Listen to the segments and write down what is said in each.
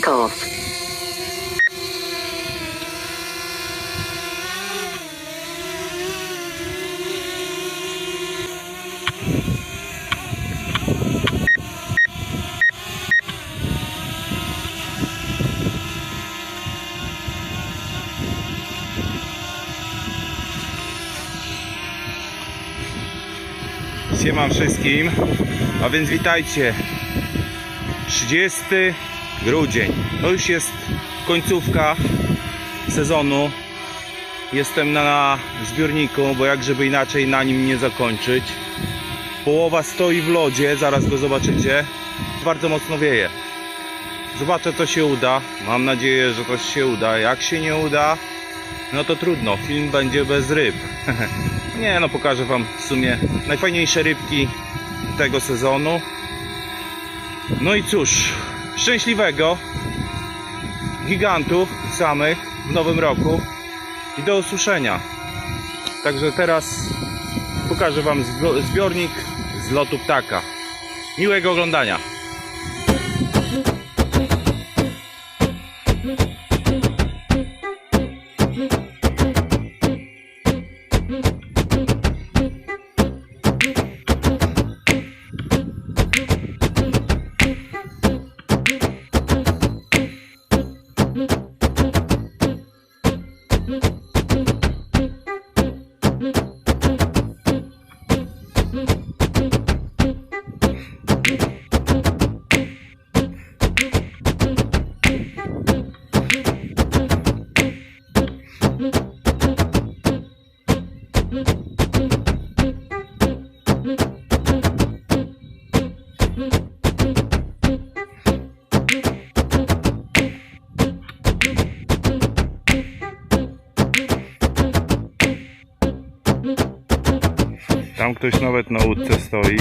takeoff. Siema wszystkim, a więc witajcie 30 grudzień. To już jest końcówka sezonu. Jestem na zbiorniku, bo jak żeby inaczej na nim nie zakończyć. Połowa stoi w lodzie, zaraz go zobaczycie. Bardzo mocno wieje. Zobaczę co się uda. Mam nadzieję, że coś się uda. Jak się nie uda, no to trudno. Film będzie bez ryb. Nie no, pokażę Wam w sumie najfajniejsze rybki tego sezonu. No i cóż, szczęśliwego gigantów samych w nowym roku i do usłyszenia. Także teraz pokażę Wam zbio- zbiornik z lotu ptaka. Miłego oglądania. Mm-hmm. Tam ktoś nawet na łódce stoi.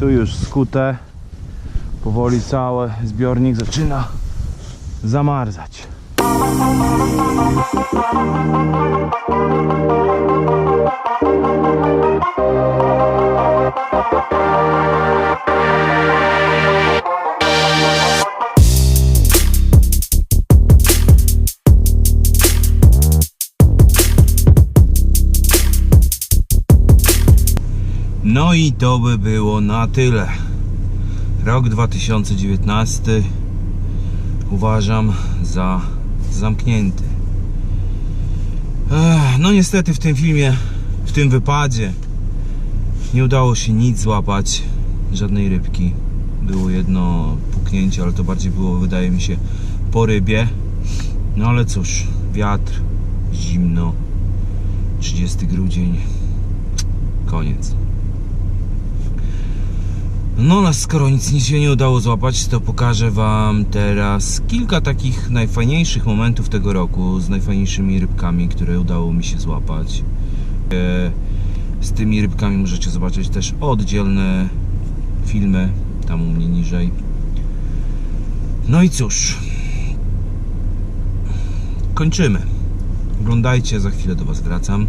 Tu już skute. Powoli cały zbiornik zaczyna zamarzać. No i to by było na tyle. Rok 2019 uważam za zamknięty. No niestety w tym filmie, w tym wypadzie nie udało się nic złapać, żadnej rybki. Było jedno póki zamknięcie, ale to bardziej było, wydaje mi się, po rybie. No ale cóż, wiatr, zimno, 30 grudzień, koniec. No, no, skoro nic, nic się nie udało złapać, to pokażę Wam teraz kilka takich najfajniejszych momentów tego roku z najfajniejszymi rybkami, które udało mi się złapać. E, Z tymi rybkami możecie zobaczyć też oddzielne filmy, tam u mnie niżej. No i cóż, kończymy. Oglądajcie, za chwilę do Was wracam.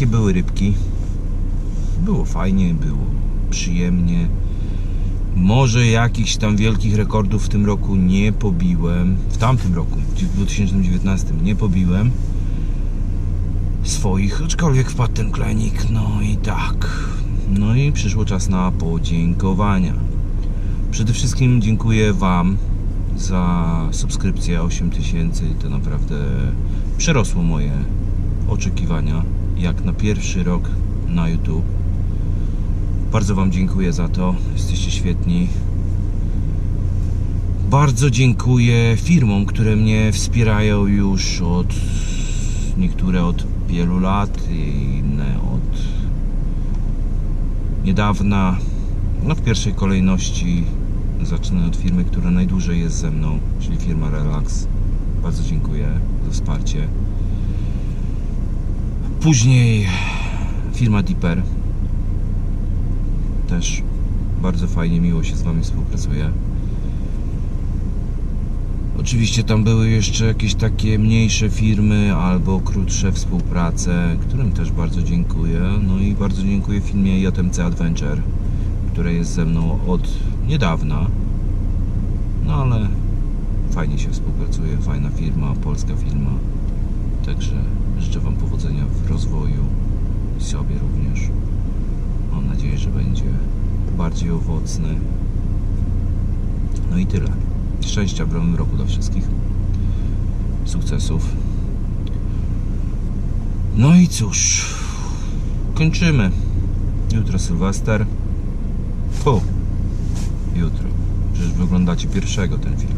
Takie były rybki. Było fajnie, było przyjemnie. Może jakichś tam wielkich rekordów w tym roku nie pobiłem. W tamtym roku, w 2019 nie pobiłem swoich, aczkolwiek wpadł ten klenik. No i tak. No i przyszło czas na podziękowania. Przede wszystkim dziękuję Wam za subskrypcję 8000. To naprawdę przerosło moje oczekiwania, jak na pierwszy rok na YouTube. Bardzo Wam dziękuję za to. Jesteście świetni. Bardzo dziękuję firmom, które mnie wspierają już od niektóre od wielu lat, inne od niedawna. No w pierwszej kolejności zacznę od firmy, która najdłużej jest ze mną, czyli firma Relax. Bardzo dziękuję za wsparcie. Później firma Dipper. Też bardzo fajnie, miło się z Wami współpracuje. Oczywiście tam były jeszcze jakieś takie mniejsze firmy albo krótsze współprace, którym też bardzo dziękuję. No i bardzo dziękuję firmie JMC Adventure, która jest ze mną od niedawna. No ale fajnie się współpracuje, fajna firma, polska firma. Także życzę Wam powodzenia w rozwoju i sobie również. Mam nadzieję, że będzie bardziej owocny. No i tyle. Szczęścia w nowym roku dla wszystkich. Sukcesów. No i cóż, kończymy. Jutro Sylwester. Fu. Jutro. Przecież wyglądacie pierwszego ten film.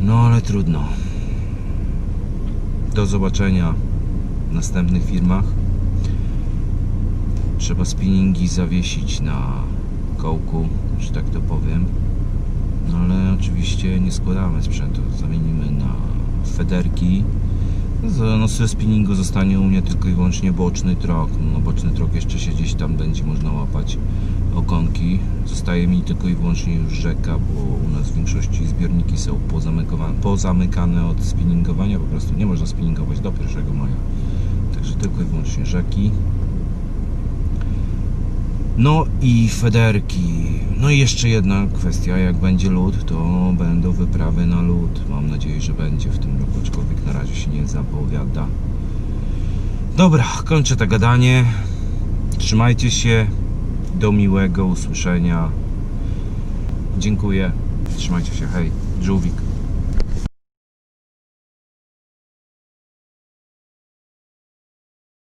No ale trudno. Do zobaczenia w następnych filmach. Trzeba spinningi zawiesić na kołku, że tak to powiem. No ale oczywiście nie składamy sprzętu. Zamienimy na federki. No ze spinningu zostanie u mnie tylko i wyłącznie boczny trok. No boczny trok jeszcze się gdzieś tam będzie można łapać okonki. Zostaje mi tylko i wyłącznie już rzeka, bo u nas w większości zbiorniki są pozamykowane, pozamykane od spinningowania. Po prostu nie można spinningować do 1 maja. Także tylko i wyłącznie rzeki. No i federki. No i jeszcze jedna kwestia, jak będzie lód, to będą wyprawy na lód. Mam nadzieję, że będzie w tym roku, aczkolwiek na razie się nie zapowiada. Dobra, kończę to gadanie. Trzymajcie się. Do miłego usłyszenia. Dziękuję. Trzymajcie się. Hej. Żółwik.